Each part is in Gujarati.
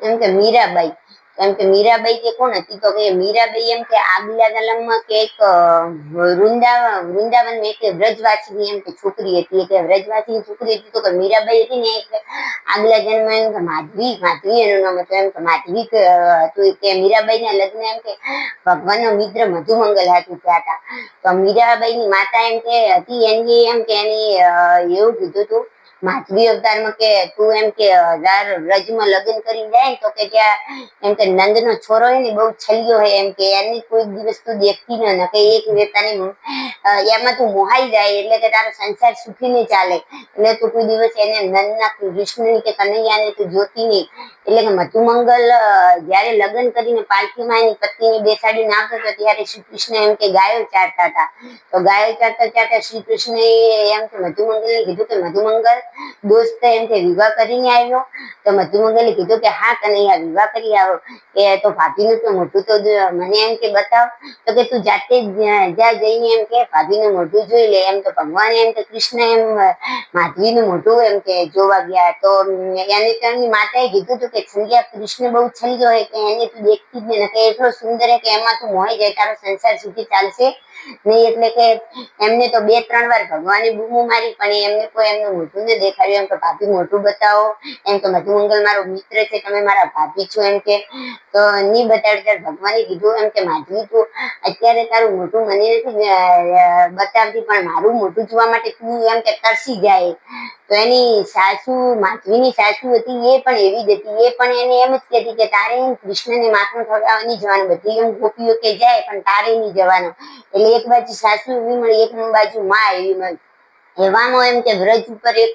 એમ કે મીરાબાઈ. એમ કે મીરાબાઈ કે કોણ હતી? તો કે મીરાબાઈ એમ કે આગલા જન્મમાં કે એક વૃંદાવન વૃંદાવન વૃંદાવનમાં એક વ્રજવાસીની એમ કે છોકરી હતી. કે વ્રજવાસીની છોકરી હતી તો કે મીરાબાઈ હતી ને એટલે આગલા જન્મ એમ કે માધવી માધવી એનું નામ હતું. એમ કે માધવી હતું કે મીરાબાઈના લગ્ન એમ કે ભગવાનનો મિત્ર મધુમંગલ હતું થયા હતા તો મીરાબાઈની માતા એમ કે હતી એની એમ કે એની એવું કીધું હતું માધવી અવતારમાં કે તું એમ કે હજાર વ્રજમાં લગ્ન કરી જાય તો કે ત્યાં એમ કે નંદનો છોરો હોય ને બહુ છલ્યો હોય એમ કે એની કોઈ દિવસ તું દેખતી ન કે એક વેતાની એમાં તું મોહાઈ જાય એટલે કે તારો સંસાર સુખી નહીં ચાલે. એટલે તું કોઈ દિવસ એને નંદના કૃષ્ણની કે કનૈયાને તું જોતી નહીં એટલે કે મધુમંગલ જયારે લગ્ન કરીને પાલખીમાં એની પત્નીને ને આવતો હતો ત્યારે શ્રી કૃષ્ણ એમ કે ગાયો ચારતા હતા. તો ગાયો ચારતા ચારતા શ્રી કૃષ્ણએ એમ કે મધુમંગલને કીધું કે મધુમંગલ, દોસ્ત એમ કે વિવાહ કરીને આવ્યો. તો મધુમંગલે કીધું કે હા કનૈયા, વિવાહ કરી આવો. કે તો ભાભીનું તો મોટું તો મને એમ કે બતાવ. તો કે તું જાતે જ્યાં જઈને એમ કે ભાભીનું મોઢું જોઈ લે. એમ તો ભગવાન, એમ કે કૃષ્ણ એમ માધવીનું મોઢું એમ કે જોવા ગયા. તો એને તેમની માતાએ કીધું હતું કે સંજ્ઞા કૃષ્ણ બહુ છલ્યો હોય કે એને તું દેખતી જ નહીં. એટલો સુંદર હે કે એમાં તું મોહી જાય, તારો સંસાર સુધી ચાલશે. નહીં એટલે કે એમને તો બે, ત્રણ વાર ભગવાને બૂમો મારી, પણ એમને કોઈ એમનું મોઢું ન દેખાડ્યું. એમ કે, ભાભી મોઢું બતાવો. એમ કે, મધુમંગલ મારો મિત્ર છે, તમે મારા ભાભી છો. એમ કે, તો નહીં બતાડ્યું. ત્યારે ભગવાને કીધું એમ કે, માધવી, તું અત્યારે તારું મોઢું મને નથી બતાવતી, પણ મારું મોઢું જોવા માટે તું એમ કે તરસી જાય. તો એની સાસુ, માધવીની સાસુ હતી, એ પણ એવી જ હતી. એ પણ એને એમ જ કહેતી કે તારે કૃષ્ણને માથું ખવડાવવા નહીં જવાનું. બધી એમ ગોપીઓ કે જાય, પણ તારે નહીં જવાનું. એટલે એક બાજુ સાસુ એવી મળી, એક બાજુ માં એવી મળી. એવામાં એમ કે વ્રજ ઉપર એક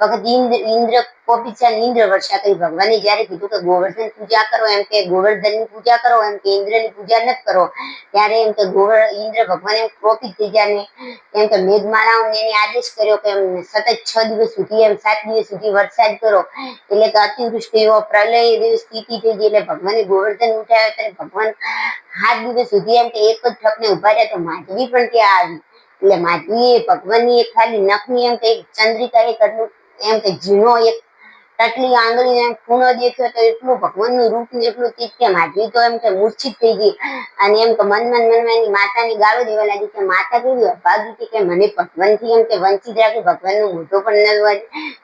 વખત ઇન્દ્ર ઇન્દ્ર કોપિચાન ઇન્દ્ર વર્ષા કરી. ભગવાને જયારે કીધું કે ગોવર્ધન પૂજા કરો, એમ કે ગોવર્ધનની પૂજા કરો, એમ કે ઇન્દ્રની પૂજા નથી કરો, ત્યારે એમ કે ગોવર, ઇન્દ્ર ભગવાન એમ કોપિત થઈ ગયા ને એમ કે મેઘમાળાઓને એને આદેશ કર્યો કે એમ સતત છ દિવસ સુધી, એમ સાત દિવસ સુધી વરસાદ કરો. એટલે કે અતિવૃષ્ટિ એવો પ્રલય એવી સ્થિતિ થઈ ગઈ, એટલે ભગવાને ગોવર્ધન ઉઠાવ્યો, ત્યારે ભગવાન સાત દિવસ સુધી એમ કે એક જ ઠપને ઊભા રહ્યા, તો માધવી પણ ત્યાં આવી. એટલે માધવીએ ભગવાનની ખાલી નખની એમ કે ચંદ્રિકા એક આટલું એમ કે ઝીણો એક ટટલી આંગળી એમ ખૂણો દેખ્યો તો એટલું ભગવાનનું રૂપ ને એટલું કે માધવી તો એમ કે મૂર્છિત થઈ ગઈ. અને એમ કે મન મન મનમાં એની માતાની ગાળો દેવા લાગી કે માતા કેવી અભાગી કે મને ભગવાનથી એમ કે વંચિત રાખી, ભગવાનનું મોઢો પણ ન જોવા.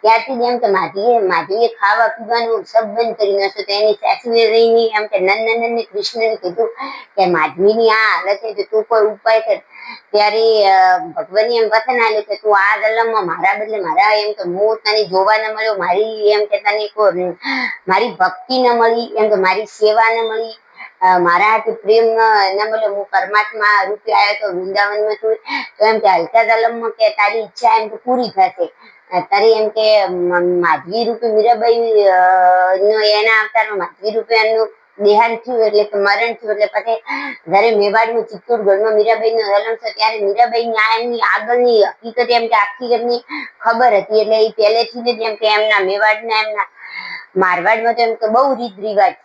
ત્યારથી એમ કે માધવીએ માધવીએ ખાવા પીવાનું સબ બંધ કરી નાખ્યું. તો એની સાસુએ રહીને એમ કે નંદનંદન કૃષ્ણને કીધું કે માધવીની આ હાલત છે, તો કોઈ ઉપાય કર. ત્યારે ભગવાન ભગવાને એમ વચન આલ્યું કે તું આ જન્મમાં મારા બદલે મારા એમ કે હું તને જોવા ન મળ્યો. મારી એમ તને મારી ભક્તિ ન મળી, એમ કે મારી સેવા ન મળી. મારા હાથે પ્રેમ ન મળ્યો હું પરમાત્મા રૂપે આવ્યો તો વૃંદાવનમાં છું તો એમ કે હલકા જન્મમાં કે તારી ઈચ્છા એમ કે પૂરી થશે. તારી એમ કે માધવી રૂપે મીરાબાઈ નો એના અવતારમાં માધવી રૂપે એમનું દેહાંત થયું એટલે કે મરણ થયું એટલે પછી જ્યારે મેવાડમાં ચિત્તોડગઢમાં મીરાબાઈનો જન્મ થયું ત્યારે મીરાબાઈ ન્યાયની આગળની હકીકત એમ કે આખી એમની ખબર હતી એટલે એ પહેલેથી જ એમ કે એમના મેવાડના એમના મારવાડમાં તો એમ કે બહુ રીત રિવાજ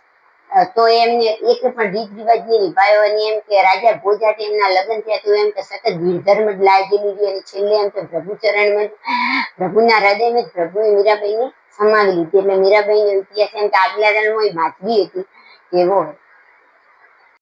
તો એમને એક પણ રીત રિવાજ નહીં નિભાયો અને એમ કે રાજા ભોજાતે એમના લગ્ન થયા તો એમ કે સતત વીરધર્મ જ લાગેલી રહી અને છેલ્લે એમ કે પ્રભુ ચરણમાં જ, પ્રભુના હૃદયમાં જ પ્રભુએ મીરાબાઈને સમાવી લીધી. એટલે મીરાબાઈનો ઇતિહાસ એમ કે આગલા જન્મ એ માધવી હતી. એવો હતો